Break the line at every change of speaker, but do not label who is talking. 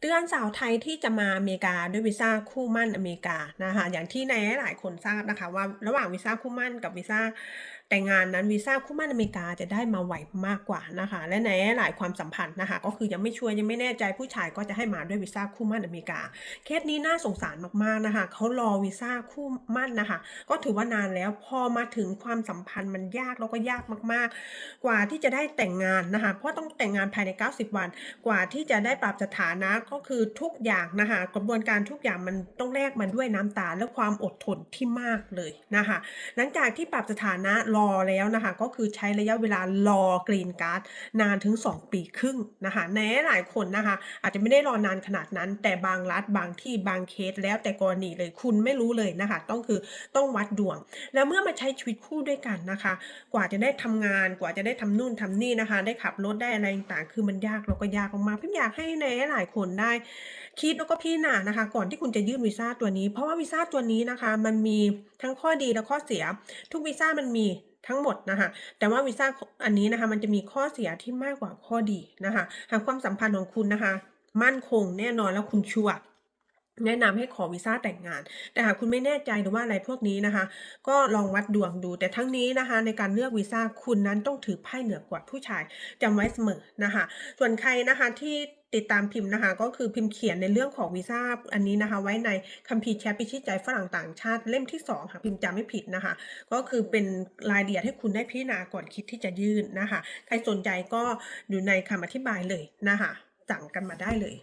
เตือนสาวไทยที่จะมาอเมริกาด้วยวีซ่าคู่มั่นอเมริกานะคะอย่างที่ในหลายคนทราบนะคะว่าระหว่างวีซ่าคู่มั่นกับวีซ่าแต่งงานนั้นวีซ่าคู่มั่นอเมริกาจะได้มาไวมากกว่านะคะและในหลายความสัมพันธ์นะคะก็คือยังไม่ชัวร์ยังไม่แน่ใจผู้ชายก็จะให้มาด้วยวีซ่าคู่มั่นอเมริกา เคสนี้น่าสงสารมากๆนะคะเขารอวีซ่าคู่มั่นนะคะก็ถือว่านานแล้วพอมาถึงความสัมพันธ์มันยากแล้วก็ยากมาก ๆ กว่าที่จะได้แต่งงานนะคะเพราะต้องแต่งงานภายใน 90 วัน กว่าที่จะได้ปรับสถานะก็คือทุกอย่างนะคะกระบวนการทุกอย่างมันต้องแลกมาด้วยน้ำตาและความอดทนที่มากเลยนะคะหลังจากที่ปรับสถานะรอแล้วนะคะก็คือใช้ระยะเวลารอกรีนการ์ดนานถึง 2 ปีครึ่งนะคะในหลายคนนะคะ อาจจะไม่ได้รอนานขนาดนั้น แต่บางรัฐบางที่บางเคสแล้วแต่กรณีเลยคุณไม่รู้เลยนะคะ ต้องคือต้องวัดดวง แล้วเมื่อมาใช้ชีวิตคู่ด้วยกันนะคะ กว่าจะได้ทำงานกว่าจะได้ทำนู่นทำนี่นะคะ ได้ขับรถได้อะไรต่างๆคือมันยากแล้วก็ยากมากๆพี่อยากให้ในหลายคนได้ คิดแล้วก็พี่หนานะคะ ก่อนที่คุณจะยื่นวีซ่าตัวนี้ เพราะว่าวีซ่าตัวนี้นะคะ มันมีทั้งข้อดีและข้อเสีย ทุกวีซ่ามันมีทั้งหมดนะคะแต่ว่าวีซ่าอันนี้นะคะ มันจะมีข้อเสียที่มากกว่าข้อดีนะคะ หากความสัมพันธ์ของคุณนะคะ มั่นคงแน่นอนแล้วคุณชัวร์ แนะนำให้ขอวีซ่าแต่งงาน แต่หากคุณไม่แน่ใจหรือว่าอะไรพวกนี้นะคะ ก็ลองวัดดวงดู แต่ทั้งนี้นะคะ ในการเลือกวีซ่าคุณนั้นต้องถือไพ่เหนือกว่าผู้ชายจำไว้เสมอนะคะ ส่วนใครนะคะที่ติดตามพิมพ์นะคะก็คือพิมพ์เขียนในเรื่องของวีซ่าอันนี้นะคะ ไว้ในคัมภีร์แชทพิชิตใจฝรั่งต่างชาติเล่มที่2ค่ะพิมพ์จำไม่ผิดนะคะ ก็คือเป็นรายละเอียดให้คุณได้พิจารณาก่อนคิดที่จะยื่นนะคะ ใครสนใจก็อยู่ในคำอธิบายเลยนะคะสั่งกันมาได้เลย